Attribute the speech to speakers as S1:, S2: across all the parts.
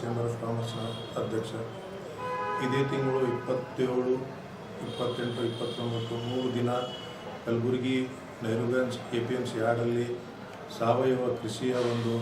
S1: Chamber of ಕಾಮರ್ಸ್ನ ಅಧ್ಯಕ್ಷ. ಇದೇ ತಿಂಗಳು ಇಪ್ಪತ್ತೇಳು, ಇಪ್ಪತ್ತೆಂಟು, ಇಪ್ಪತ್ತೊಂಬತ್ತು, ಮೂರು ದಿನ Kalaburagi Nehruganj A P M C ಯಾರ್ಡಲ್ಲಿ ಸಾವಯವ ಕೃಷಿಯ ಒಂದು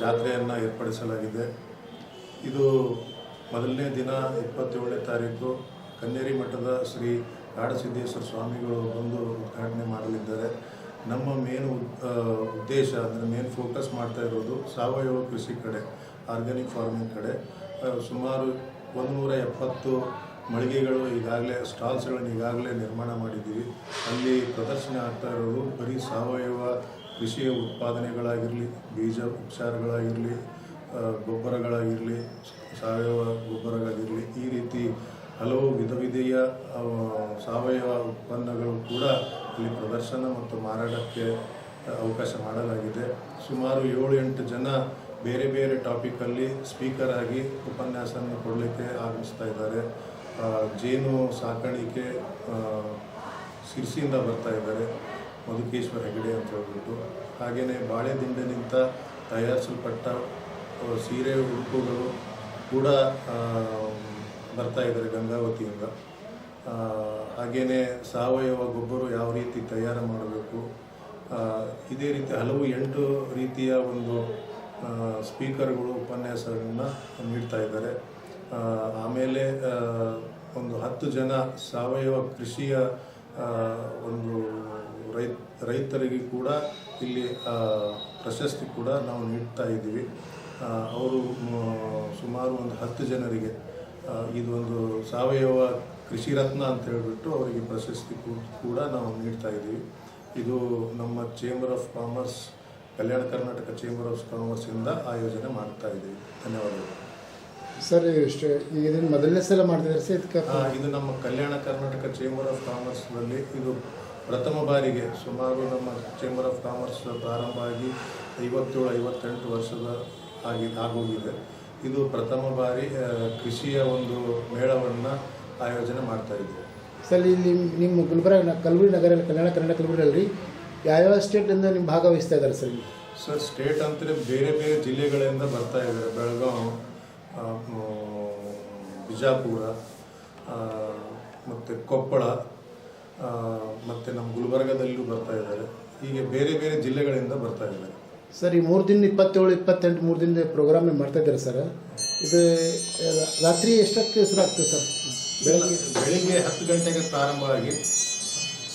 S1: ಜಾತ್ರೆಯನ್ನು ಏರ್ಪಡಿಸಲಾಗಿದೆ. ಇದು ಮೊದಲನೇ ದಿನ ಇಪ್ಪತ್ತೇಳನೇ ತಾರೀಕು ಕನ್ನೇರಿ ಮಠದ ಶ್ರೀ ಕಾಡಸಿದ್ದೇಶ್ವರ ಸ್ವಾಮಿಗಳು ಬಂದು ಉದ್ಘಾಟನೆ ಮಾಡಲಿದ್ದಾರೆ. ನಮ್ಮ ಮೇನ್ ಉದ್ದೇಶ ಅಂದರೆ ಮೇನ್ ಫೋಕಸ್ ಮಾಡ್ತಾ ಇರೋದು ಸಾವಯವ ಕೃಷಿ ಕಡೆ ಆರ್ಗ್ಯಾನಿಕ್ ಫಾರ್ಮಿಂಗ್ ಕಡೆ. ಸುಮಾರು ಒಂದುನೂರ ಎಪ್ಪತ್ತು ಮಳಿಗೆಗಳು ಈಗಾಗಲೇ ಸ್ಟಾಲ್ಸ್ಗಳನ್ನು ಈಗಾಗಲೇ ನಿರ್ಮಾಣ ಮಾಡಿದ್ದೀವಿ. ಅಲ್ಲಿ ಪ್ರದರ್ಶನ ಆಗ್ತಾ ಇರೋದು ಬರೀ ಸಾವಯವ ಕೃಷಿಯ ಉತ್ಪಾದನೆಗಳಾಗಿರಲಿ, ಬೀಜ ಉಪಚಾರಗಳಾಗಿರಲಿ ಗೊಬ್ಬರಗಳಾಗಿರಲಿ, ಸಾವಯವ ಗೊಬ್ಬರಗಳಾಗಿರಲಿ, ಈ ರೀತಿ ಹಲವು ವಿಧ ವಿಧೆಯ ಸಾವಯವ ಉತ್ಪನ್ನಗಳು ಕೂಡ ಇಲ್ಲಿ ಪ್ರದರ್ಶನ ಮತ್ತು ಮಾರಾಟಕ್ಕೆ ಅವಕಾಶ ಮಾಡಲಾಗಿದೆ. ಸುಮಾರು ಏಳು ಎಂಟು ಜನ ಬೇರೆ ಬೇರೆ ಟಾಪಿಕಲ್ಲಿ ಸ್ಪೀಕರ್ ಆಗಿ ಉಪನ್ಯಾಸವನ್ನು ಕೊಡಲಿಕ್ಕೆ ಆಗಮಿಸ್ತಾ ಇದ್ದಾರೆ. ಜೇನು ಸಾಕಾಣಿಕೆ ಸಿರ್ಸಿಯಿಂದ ಬರ್ತಾ ಇದ್ದಾರೆ. ಮಧುಕೇಶ್ವರ ಹೆಗಡೆ ಅಂತ ಹೇಳ್ಬಿಟ್ಟು. ಹಾಗೆಯೇ ಬಾಳೆದಿಂಡಿನಿಂದ ತಯಾರಿಸಲ್ಪಟ್ಟ ಸೀರೆ, ಉಡುಪುಗಳು ಕೂಡ ಬರ್ತಾ ಇದ್ದಾರೆ ಗಂಗಾವತಿಯಿಂದ. ಹಾಗೆಯೇ ಸಾವಯವ ಗೊಬ್ಬರ ಯಾವ ರೀತಿ ತಯಾರು ಮಾಡಬೇಕು? ಇದೇ ರೀತಿ ಹಲವು ಎಂಟು ರೀತಿಯ ಒಂದು ಸ್ಪೀಕರ್ಗಳು ಉಪನ್ಯಾಸಗಳನ್ನು ನೀಡ್ತಾ ಇದ್ದಾರೆ. ಆಮೇಲೆ ಒಂದು ಹತ್ತು ಜನ ಸಾವಯವ ಕೃಷಿಯ ಒಂದು ರೈ ರೈತರಿಗೆ ಕೂಡ ಇಲ್ಲಿ ಪ್ರಶಸ್ತಿ ಕೂಡ ನಾವು ನೀಡ್ತಾ ಇದ್ದೀವಿ. ಅವರು ಸುಮಾರು ಒಂದು ಹತ್ತು ಜನರಿಗೆ ಇದೊಂದು ಸಾವಯವ ಕೃಷಿ ರತ್ನ ಅಂತ ಹೇಳಿಬಿಟ್ಟು ಅವರಿಗೆ ಪ್ರಶಸ್ತಿ ಕೂಡ ನಾವು ನೀಡ್ತಾ ಇದ್ದೀವಿ. ಇದು ನಮ್ಮ chamber of commerce Kalyana Karnataka chamber of ಕಾಮರ್ಸಿಂದ ಆಯೋಜನೆ ಮಾಡ್ತಾ ಇದ್ದೀವಿ. ಧನ್ಯವಾದಗಳು.
S2: ಸರ್ ಇಷ್ಟು ಇದನ್ನು ಮೊದಲನೇ ಸಲ ಮಾಡ್ತಿದ್ದಾರೆ ಸರ್ ಇದಕ್ಕೆ?
S1: ಇದು ನಮ್ಮ ಕಲ್ಯಾಣ ಕರ್ನಾಟಕ ಚೇಂಬರ್ ಆಫ್ ಕಾಮರ್ಸ್ನಲ್ಲಿ ಇದು ಪ್ರಥಮ ಬಾರಿಗೆ ಸುಮಾರು ನಮ್ಮ ಚೇಂಬರ್ ಆಫ್ ಕಾಮರ್ಸ್ ಪ್ರಾರಂಭ ಆಗಿ ಐವತ್ತೇಳು ಐವತ್ತೆಂಟು ವರ್ಷದ ಆಗಿ ಆಗೋಗಿದೆ. ಇದು ಪ್ರಥಮ ಬಾರಿ ಕೃಷಿಯ ಒಂದು ಮೇಳವನ್ನು ಆಯೋಜನೆ ಮಾಡ್ತಾ ಇದ್ದೀವಿ.
S2: ಸರ್ ಇಲ್ಲಿ ನಿಮ್ಮ ಗುಲ್ಬರ್ಗ ಕಲ್ಬುರಿ ಕಲಬುರಗಿ ನಗರ ಕಲ್ಯಾಣ ಕರ್ನಾಟಕ ಯಾವ ಯಾವ ಸ್ಟೇಟಿಂದ ನಿಮ್ಮ ಭಾಗವಹಿಸ್ತಾ ಇದ್ದಾರೆ ಸರ್
S1: ಸರ್ ಸ್ಟೇಟ್ ಅಂತಲೇ ಬೇರೆ ಬೇರೆ ಜಿಲ್ಲೆಗಳಿಂದ ಬರ್ತಾ ಇದ್ದಾರೆ. ಬೆಳಗಾವಿ ಬಿಜಾಪುರ ಮತ್ತು ಕೊಪ್ಪಳ ಮತ್ತು ನಮ್ಮ ಗುಲ್ಬರ್ಗದಲ್ಲೂ ಬರ್ತಾ ಇದ್ದಾರೆ. ಹೀಗೆ ಬೇರೆ ಬೇರೆ ಜಿಲ್ಲೆಗಳಿಂದ ಬರ್ತಾ ಇದ್ದಾರೆ.
S2: ಸರ್ ಈ ಮೂರು ದಿನ ಇಪ್ಪತ್ತೇಳು ಇಪ್ಪತ್ತೆಂಟು ಮೂರು ದಿನದ ಪ್ರೋಗ್ರಾಮ್ ಮಾಡ್ತಾ ಇದ್ದಾರೆ ಸರ್? ಇದು ರಾತ್ರಿ ಎಷ್ಟಕ್ಕೆ ಶುರು ಆಗ್ತದೆ ಸರ್? ಬೆಳಗ್ಗೆ
S1: ಹತ್ತು ಗಂಟೆಗೆ ಪ್ರಾರಂಭ ಆಗಿ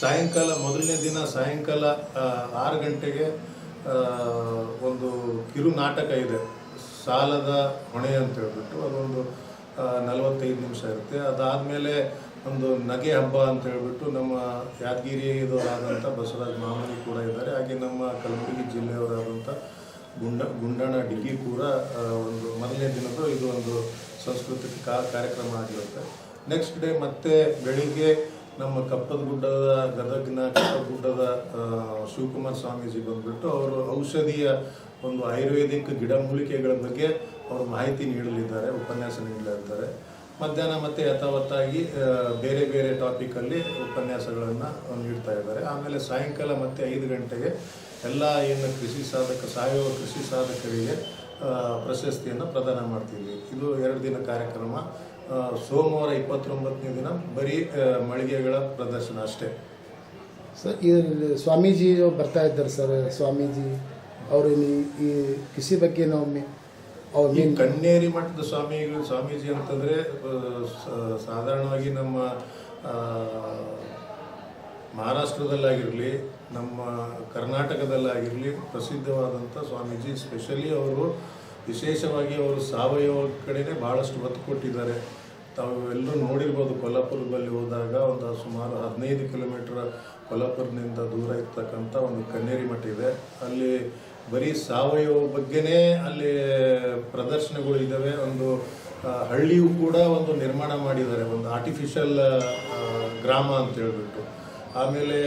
S1: ಸಾಯಂಕಾಲ, ಮೊದಲನೇ ದಿನ ಸಾಯಂಕಾಲ ಆರು ಗಂಟೆಗೆ ಒಂದು ಕಿರು ನಾಟಕ ಇದೆ. ಸಾಲದ ಹೊಣೆ ಅಂತ ಹೇಳ್ಬಿಟ್ಟು ಅದೊಂದು ನಲವತ್ತೈದು ನಿಮಿಷ ಇರುತ್ತೆ. ಅದಾದಮೇಲೆ ಒಂದು ನಗೆ ಹಬ್ಬ ಅಂತ ಹೇಳ್ಬಿಟ್ಟು ನಮ್ಮ ಯಾದಗಿರಿಯವರಾದಂಥ ಬಸವರಾಜ್ ಮಾಮೂಲಿ ಕೂಡ ಇದ್ದಾರೆ. ಹಾಗೆ ನಮ್ಮ ಕಲಬುರಗಿ ಜಿಲ್ಲೆಯವರಾದಂಥ ಗುಂಡ ಗುಂಡಣ ಡಿಗ್ಗಿ ಕೂಡ ಒಂದು ಮೊದಲನೇ ದಿನದ ಇದು ಒಂದು ಸಾಂಸ್ಕೃತಿಕ ಕಾರ್ಯಕ್ರಮ ಆಗಿರುತ್ತೆ. ನೆಕ್ಸ್ಟ್ ಡೇ ಮತ್ತೆ ಬೆಳಿಗ್ಗೆ ನಮ್ಮ ಕಪ್ಪದ ಗುಡ್ಡದ, ಗದಗಿನ ಕಪ್ಪದ ಗುಡ್ಡದ ಶಿವಕುಮಾರ್ ಸ್ವಾಮೀಜಿ ಬಂದ್ಬಿಟ್ಟು ಅವರು ಔಷಧಿಯ ಒಂದು ಆಯುರ್ವೇದಿಕ್ ಗಿಡಮೂಲಿಕೆಗಳ ಬಗ್ಗೆ ಅವರು ಮಾಹಿತಿ ನೀಡಲಿದ್ದಾರೆ, ಉಪನ್ಯಾಸ ನೀಡಲಿದ್ದಾರೆ. ಮಧ್ಯಾಹ್ನ ಮತ್ತೆ ಯಥಾವತ್ತಾಗಿ ಬೇರೆ ಬೇರೆ ಟಾಪಿಕಲ್ಲಿ ಉಪನ್ಯಾಸಗಳನ್ನು ನೀಡ್ತಾ ಇದ್ದಾರೆ. ಆಮೇಲೆ ಸಾಯಂಕಾಲ ಮತ್ತೆ ಐದು ಗಂಟೆಗೆ ಎಲ್ಲ ಏನು ಕೃಷಿ ಸಾಧಕ, ಸಾವಯವ ಕೃಷಿ ಸಾಧಕರಿಗೆ ಪ್ರಶಸ್ತಿಯನ್ನು ಪ್ರದಾನ ಮಾಡ್ತೀವಿ ಇದು ಎರಡು ದಿನ ಕಾರ್ಯಕ್ರಮ. ಸೋಮವಾರ ಇಪ್ಪತ್ತೊಂಬತ್ತನೇ ದಿನ ಬರೀ ಮಳಿಗೆಗಳ ಪ್ರದರ್ಶನ ಅಷ್ಟೇ.
S2: ಸರ್ ಈ ಸ್ವಾಮೀಜಿ ಬರ್ತಾ ಇದ್ದಾರೆ ಸರ್ ಸ್ವಾಮೀಜಿ ಅವರು ಈ- ಕೃಷಿ ಬಗ್ಗೆ ನಾವು
S1: ಈ ಕನ್ನೇರಿ ಮಠದ ಸ್ವಾಮಿಗಳು ಸ್ವಾಮೀಜಿ ಅಂತಂದರೆ ಸಾಧಾರಣವಾಗಿ ನಮ್ಮ ಮಹಾರಾಷ್ಟ್ರದಲ್ಲಾಗಿರಲಿ ನಮ್ಮ ಕರ್ನಾಟಕದಲ್ಲಾಗಿರಲಿ ಪ್ರಸಿದ್ಧವಾದಂಥ ಸ್ವಾಮೀಜಿ ಸ್ಪೆಷಲಿ ಅವರು ವಿಶೇಷವಾಗಿ ಅವರು ಸಾವಯವ ಕಡೆಗೆ ಭಾಳಷ್ಟು ಒತ್ತು ಕೊಟ್ಟಿದ್ದಾರೆ. ತಾವು ಎಲ್ಲರೂ ನೋಡಿರ್ಬೋದು ಕೊಲ್ಲಾಪುರದಲ್ಲಿ ಹೋದಾಗ ಒಂದು ಸುಮಾರು ಹದಿನೈದು ಕಿಲೋಮೀಟರ್ ಕೊಲ್ಲಾಪುರದಿಂದ ದೂರ ಇರ್ತಕ್ಕಂಥ ಒಂದು ಕನ್ನೇರಿ ಮಠ ಇದೆ. ಅಲ್ಲಿ ಬರೀ ಸಾವಯವ ಬಗ್ಗೆನೇ ಅಲ್ಲಿ ಪ್ರದರ್ಶನಗಳು ಇದ್ದಾವೆ. ಒಂದು ಹಳ್ಳಿಯೂ ಕೂಡ ಒಂದು ನಿರ್ಮಾಣ ಮಾಡಿದ್ದಾರೆ. ಒಂದು ಆರ್ಟಿಫಿಷಿಯಲ್ ಗ್ರಾಮ ಅಂತ ಹೇಳ್ಬಿಟ್ಟು. ಆಮೇಲೆ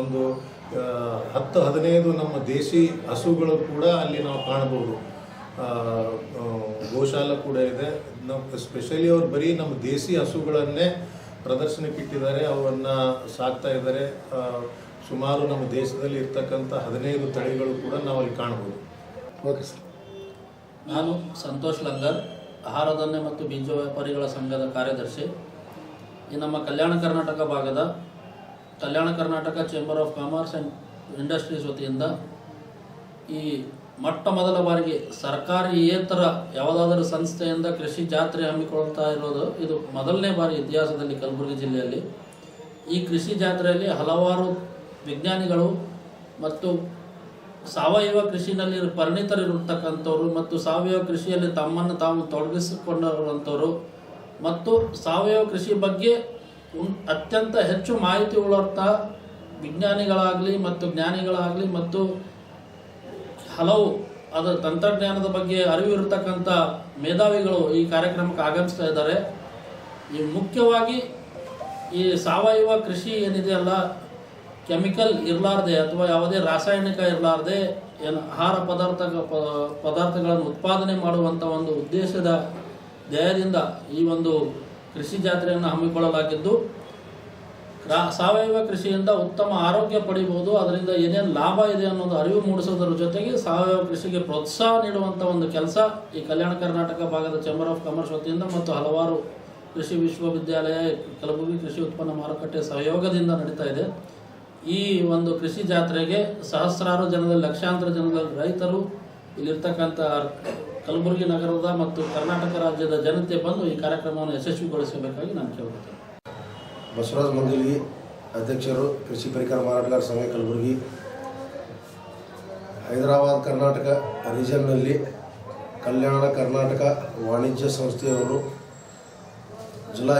S1: ಒಂದು ಹತ್ತು ಹದಿನೈದು ನಮ್ಮ ದೇಶಿ ಹಸುಗಳು ಕೂಡ ಅಲ್ಲಿ ನಾವು ಕಾಣ್ಬೋದು. ಗೋಶಾಲ ಕೂಡ ಇದೆ. ನಾವು ಸ್ಪೆಷಲಿ ಅವ್ರು ಬರೀ ನಮ್ಮ ದೇಸಿ ಹಸುಗಳನ್ನೇ ಪ್ರದರ್ಶನಕ್ಕೆ ಇಟ್ಟಿದ್ದಾರೆ ಅವನ್ನು ಸಾಕ್ತಾ ಇದ್ದಾರೆ. ಸುಮಾರು ನಮ್ಮ ದೇಶದಲ್ಲಿ ಇರ್ತಕ್ಕಂಥ ಹದಿನೈದು ತಳಿಗಳು ಕೂಡ ನಾವು ಅಲ್ಲಿ ಕಾಣ್ಬೋದು.
S2: Okay sir.
S3: ನಾನು ಸಂತೋಷ್ ಲಂಗರ್ ಆಹಾರಧಾನ್ಯ ಮತ್ತು ಬೀಜ ವ್ಯಾಪಾರಿಗಳ ಸಂಘದ ಕಾರ್ಯದರ್ಶಿ. ಈ ನಮ್ಮ ಕಲ್ಯಾಣ ಕರ್ನಾಟಕ ಭಾಗದ Kalyana Karnataka chamber of commerce and industries ವತಿಯಿಂದ ಈ ಮೊಟ್ಟ ಮೊದಲ ಬಾರಿಗೆ ಸರ್ಕಾರಿಯೇತರ ಯಾವುದಾದರೂ ಸಂಸ್ಥೆಯಿಂದ ಕೃಷಿ ಜಾತ್ರೆ ಹಮ್ಮಿಕೊಳ್ತಾ ಇರೋದು ಇದು ಮೊದಲನೇ ಬಾರಿ ಇತಿಹಾಸದಲ್ಲಿ ಕಲಬುರಗಿ ಜಿಲ್ಲೆಯಲ್ಲಿ. ಈ ಕೃಷಿ ಜಾತ್ರೆಯಲ್ಲಿ ಹಲವಾರು ವಿಜ್ಞಾನಿಗಳು ಮತ್ತು ಸಾವಯವ ಕೃಷಿನಲ್ಲಿ ಪರಿಣಿತರಿರತಕ್ಕಂಥವ್ರು ಮತ್ತು ಸಾವಯವ ಕೃಷಿಯಲ್ಲಿ ತಮ್ಮನ್ನು ತಾವು ತೊಡಗಿಸಿಕೊಂಡಿರುವಂಥವ್ರು ಮತ್ತು ಸಾವಯವ ಕೃಷಿ ಬಗ್ಗೆ ಅತ್ಯಂತ ಹೆಚ್ಚು ಮಾಹಿತಿ ಉಳ್ಳಂಥ ವಿಜ್ಞಾನಿಗಳಾಗಲಿ ಮತ್ತು ಜ್ಞಾನಿಗಳಾಗಲಿ ಮತ್ತು ಹಲವು ಅದರ ತಂತ್ರಜ್ಞಾನದ ಬಗ್ಗೆ ಅರಿವಿರತಕ್ಕಂಥ ಮೇಧಾವಿಗಳು ಈ ಕಾರ್ಯಕ್ರಮಕ್ಕೆ ಆಗಮಿಸ್ತಾ ಇದ್ದಾರೆ. ಈ ಮುಖ್ಯವಾಗಿ ಈ ಸಾವಯವ ಕೃಷಿ ಏನಿದೆಯಲ್ಲ ಕೆಮಿಕಲ್ ಇರಲಾರ್ದೆ ಅಥವಾ ಯಾವುದೇ ರಾಸಾಯನಿಕ ಇರಲಾರ್ದೆ ಏನು ಆಹಾರ ಪದಾರ್ಥ ಪದಾರ್ಥಗಳನ್ನು ಉತ್ಪಾದನೆ ಮಾಡುವಂಥ ಒಂದು ಉದ್ದೇಶದ ಧ್ಯೇಯದಿಂದ ಈ ಒಂದು ಕೃಷಿ ಜಾತ್ರೆಯನ್ನು ಹಮ್ಮಿಕೊಳ್ಳಲಾಗಿದ್ದು ಸಾವಯವ ಕೃಷಿಯಿಂದ ಉತ್ತಮ ಆರೋಗ್ಯ ಪಡಿಬಹುದು ಅದರಿಂದ ಏನೇನು ಲಾಭ ಇದೆ ಅನ್ನೋದು ಅರಿವು ಮೂಡಿಸೋದ್ರ ಜೊತೆಗೆ ಸಾವಯವ ಕೃಷಿಗೆ ಪ್ರೋತ್ಸಾಹ ನೀಡುವಂಥ ಒಂದು ಕೆಲಸ ಈ ಕಲ್ಯಾಣ ಕರ್ನಾಟಕ ಭಾಗದ ಚೇಂಬರ್ ಆಫ್ ಕಾಮರ್ಸ್ ವತಿಯಿಂದ ಮತ್ತು ಹಲವಾರು ಕೃಷಿ ವಿಶ್ವವಿದ್ಯಾಲಯ, ಕಲಬುರಗಿ ಕೃಷಿ ಉತ್ಪನ್ನ ಮಾರುಕಟ್ಟೆ ಸಹಯೋಗದಿಂದ ನಡೀತಾ ಇದೆ. ಈ ಒಂದು ಕೃಷಿ ಜಾತ್ರೆಗೆ ಸಹಸ್ರಾರು ಜನದಲ್ಲಿ ಲಕ್ಷಾಂತರ ಜನದಲ್ಲಿ ರೈತರು ಇಲ್ಲಿರ್ತಕ್ಕಂಥ ಕಲಬುರಗಿ ನಗರದ ಮತ್ತು ಕರ್ನಾಟಕ ರಾಜ್ಯದ ಜನತೆ ಬಂದು ಈ ಕಾರ್ಯಕ್ರಮವನ್ನು ಯಶಸ್ವಿಗೊಳಿಸಬೇಕಾಗಿ ನಾನು ಕೇಳ್ಕೊಳ್ತೇನೆ
S4: ಬಸವರಾಜ ಮಂಗಲಿ ಅಧ್ಯಕ್ಷರು, ಕೃಷಿ ಪರಿಕರ ಮಾರಾಟಗಾರ ಸಂಘ ಕಲಬುರಗಿ, ಹೈದರಾಬಾದ್ ಕರ್ನಾಟಕ ರೀಜನ್ನಲ್ಲಿ ಕಲ್ಯಾಣ ಕರ್ನಾಟಕ ವಾಣಿಜ್ಯ ಸಂಸ್ಥೆಯವರು ಜುಲೈ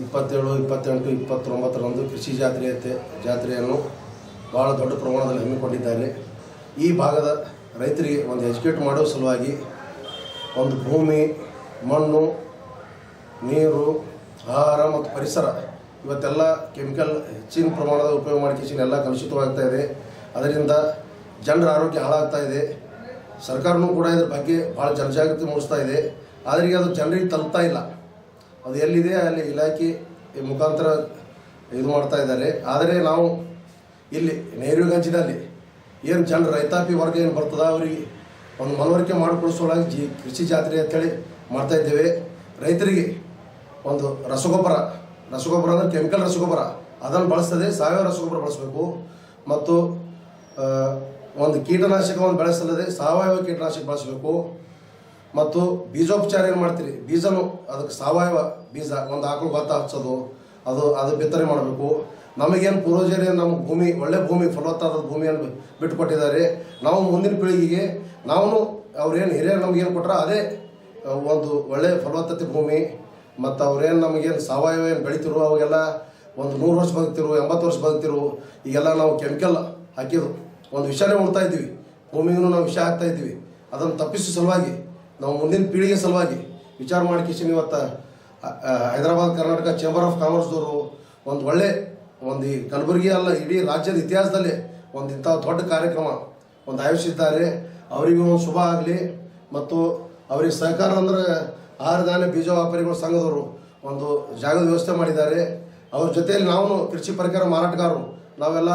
S4: ಇಪ್ಪತ್ತೇಳು, ಇಪ್ಪತ್ತೆಂಟು, ಇಪ್ಪತ್ತೊಂಬತ್ತರಂದು ಕೃಷಿ ಜಾತ್ರೆಯತೆ ಜಾತ್ರೆಯನ್ನು ಭಾಳ ದೊಡ್ಡ ಪ್ರಮಾಣದಲ್ಲಿ ಹಮ್ಮಿಕೊಂಡಿದ್ದಾರೆ. ಈ ಭಾಗದ ರೈತರಿಗೆ ಒಂದು ಎಜುಕೇಟ್ ಮಾಡೋ ಸಲುವಾಗಿ ಒಂದು ಭೂಮಿ, ಮಣ್ಣು, ನೀರು, ಆಹಾರ ಮತ್ತು ಪರಿಸರ ಇವತ್ತೆಲ್ಲ ಕೆಮಿಕಲ್ ಹೆಚ್ಚಿನ ಪ್ರಮಾಣದ ಉಪಯೋಗ ಮಾಡ್ಕೊಂಡು ಎಲ್ಲ ಕಲುಷಿತವಾಗ್ತಾ ಇದೆ. ಅದರಿಂದ ಜನರ ಆರೋಗ್ಯ ಹಾಳಾಗ್ತಾ ಇದೆ. ಸರ್ಕಾರನೂ ಕೂಡ ಇದ್ರ ಬಗ್ಗೆ ಭಾಳ ಜನಜಾಗೃತಿ ಮೂಡಿಸ್ತಾ ಇದೆ. ಆದರೆ ಅದು ಜನರಿಗೆ ತಲುಪ್ತಾ ಇಲ್ಲ. ಅದು ಎಲ್ಲಿದೆ ಅಲ್ಲಿ ಇಲಾಖೆ ಮುಖಾಂತರ ಇದು ಮಾಡ್ತಾ ಇದ್ದಾರೆ. ಆದರೆ ನಾವು ಇಲ್ಲಿ ನೆಹರುಗಂಜಿನಲ್ಲಿ ಏನು ಜನ ರೈತಾಪಿ ವರ್ಗ ಏನು ಬರ್ತದ, ಅವರಿಗೆ ಒಂದು ಮನವರಿಕೆ ಮಾಡಿಕೊಡಿಸೋಳಾಗಿ ಜಿ ಕೃಷಿ ಜಾತ್ರೆ ಅಂತೇಳಿ ಮಾಡ್ತಾ ಇದ್ದೇವೆ. ರೈತರಿಗೆ ಒಂದು ರಸಗೊಬ್ಬರ ರಸಗೊಬ್ಬರ ಅಂದರೆ ಕೆಮಿಕಲ್ ರಸಗೊಬ್ಬರ. ಅದನ್ನು ಬಳಸ್ತದೆ, ಸಾವಯವ ರಸಗೊಬ್ಬರ ಬಳಸಬೇಕು. ಮತ್ತು ಒಂದು ಕೀಟನಾಶಕವನ್ನು ಬಳಸಲ್ಲದೆ ಸಾವಯವ ಕೀಟನಾಶಕ ಬಳಸಬೇಕು. ಮತ್ತು ಬೀಜೋಪಚಾರ ಏನು ಮಾಡ್ತೀರಿ? ಬೀಜನು ಅದಕ್ಕೆ ಸಾವಯವ ಬೀಜ ಒಂದು ಆಕಳು ಭತ್ತ ಹಚ್ಚೋದು, ಅದು ಅದು ಬಿತ್ತನೆ ಮಾಡಬೇಕು. ನಮಗೇನು ಪೂರ್ವಜರು ನಮ್ಮ ಭೂಮಿ, ಒಳ್ಳೆ ಭೂಮಿ, ಫಲವತ್ತಾದ ಭೂಮಿಯನ್ನು ಬಿಟ್ಟು ಕೊಟ್ಟಿದ್ದಾರೆ ನಾವು ಮುಂದಿನ ಪೀಳಿಗೆಗೆ ನಾವು ಅವ್ರೇನು ಹಿರಿಯರು ನಮಗೇನು ಕೊಟ್ಟರೆ ಅದೇ ಒಂದು ಒಳ್ಳೆ ಫಲವತ್ತತೆ ಭೂಮಿ. ಮತ್ತು ಅವ್ರೇನು ನಮಗೇನು ಸಾವಯವ ಏನು ಬೆಳಿತಿರು ಅವಾಗೆಲ್ಲ ಒಂದು ನೂರು ವರ್ಷ ಬದುಕ್ತಿರು, ಎಂಬತ್ತು ವರ್ಷ ಬದುಕ್ತಿರು, ಈಗೆಲ್ಲ ನಾವು ಕೆಮಿಕಲ್ ಹಾಕಿದ್ರು ಒಂದು ವಿಷನೇ ಉಣ್ತಾ ಇದ್ದೀವಿ. ಭೂಮಿಗೂ ನಾವು ವಿಷ ಹಾಕ್ತಾ ಇದ್ದೀವಿ. ಅದನ್ನು ತಪ್ಪಿಸೋ ಸಲುವಾಗಿ, ನಾವು ಮುಂದಿನ ಪೀಳಿಗೆ ಸಲುವಾಗಿ ವಿಚಾರ ಮಾಡ್ಕಿಸಿ ಇವತ್ತು ಹೈದರಾಬಾದ್, ಕರ್ನಾಟಕ ಚೇಂಬರ್ ಆಫ್ ಕಾಮರ್ಸ್ದವರು ಒಂದು ಒಳ್ಳೆ, ಒಂದು ಈ ಕಲಬುರಗಿ ಅಲ್ಲ, ಇಡೀ ರಾಜ್ಯದ ಇತಿಹಾಸದಲ್ಲಿ ಒಂದು ಇಂಥ ದೊಡ್ಡ ಕಾರ್ಯಕ್ರಮ ಒಂದು ಆಯೋಜಿಸಿದ್ದಾರೆ. ಅವರಿಗೂ ಶುಭ ಆಗಲಿ. ಮತ್ತು ಅವರಿಗೆ ಸಹಕಾರ ಅಂದ್ರೆ ಆಹಾರ ಧಾನ್ಯ ಬೀಜ ವ್ಯಾಪಾರಿಗಳು ಸಂಘದವರು ಒಂದು ಜಾಗದ ವ್ಯವಸ್ಥೆ ಮಾಡಿದ್ದಾರೆ. ಅವ್ರ ಜೊತೆಯಲ್ಲಿ ನಾವು ಕೃಷಿ ಪರಿಕರ ಮಾರಾಟಗಾರರು. ನಾವೆಲ್ಲ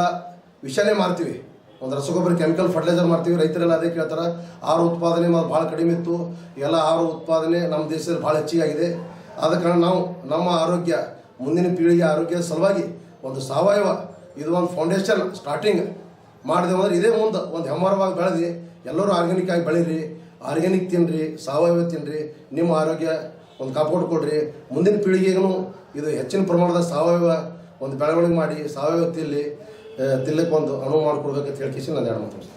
S4: ವಿಷನೇ ಮಾರ್ತೀವಿ. ಒಂದು ರಸಗೊಬ್ಬರ, ಕೆಮಿಕಲ್ ಫರ್ಟಿಲೈಸರ್ ಮಾಡ್ತೀವಿ ರೈತರೆಲ್ಲ ಅದೇ ಕೇಳ್ತಾರೆ. ಆಹಾರ ಉತ್ಪಾದನೆ ಮತ್ತು ಭಾಳ ಕಡಿಮೆ ಇತ್ತು. ಎಲ್ಲ ಆಹಾರ ಉತ್ಪಾದನೆ ನಮ್ಮ ದೇಶದಲ್ಲಿ ಭಾಳ ಹೆಚ್ಚಿಗೆ ಆದ ಕಾರಣ ನಾವು ನಮ್ಮ ಆರೋಗ್ಯ, ಮುಂದಿನ ಪೀಳಿಗೆ ಆರೋಗ್ಯದ ಸಲುವಾಗಿ ಒಂದು ಸಾವಯವ, ಇದು ಒಂದು ಫೌಂಡೇಶನ್ ಸ್ಟಾರ್ಟಿಂಗ್ ಮಾಡಿದೆವು ಅಂದರೆ ಇದೇ ಮುಂದೆ ಒಂದು ಹೆಮ್ಮರವಾಗಿ ಬೆಳೆದು. ಎಲ್ಲರೂ ಆರ್ಗ್ಯಾನಿಕ್ ಆಗಿ ಬೆಳೀರಿ. ಆರ್ಗ್ಯಾನಿಕ್ ತಿನ್ನಿರಿ ಸಾವಯವ ತಿನ್ನಿರಿ ನಿಮ್ಮ ಆರೋಗ್ಯ ಒಂದು ಕಾಪಾಡ್ಕೊಡ್ರಿ ಮುಂದಿನ ಪೀಳಿಗೆಗೂ ಇದು ಹೆಚ್ಚಿನ ಪ್ರಮಾಣದ ಸಾವಯವ ಒಂದು ಬೆಳವಣಿಗೆ ಮಾಡಿ, ಸಾವಯವ ತಿಲ್ಲಿ ತಿಲ್ಲಕ್ಕೆ ಒಂದು ಅನುವು ಮಾಡಿಕೊಡ್ಬೇಕಂತ ಹೇಳ್ಕೇಸಿ ನಾನು ಎರಡು ಮಾತಾಡ್ತೀನಿ.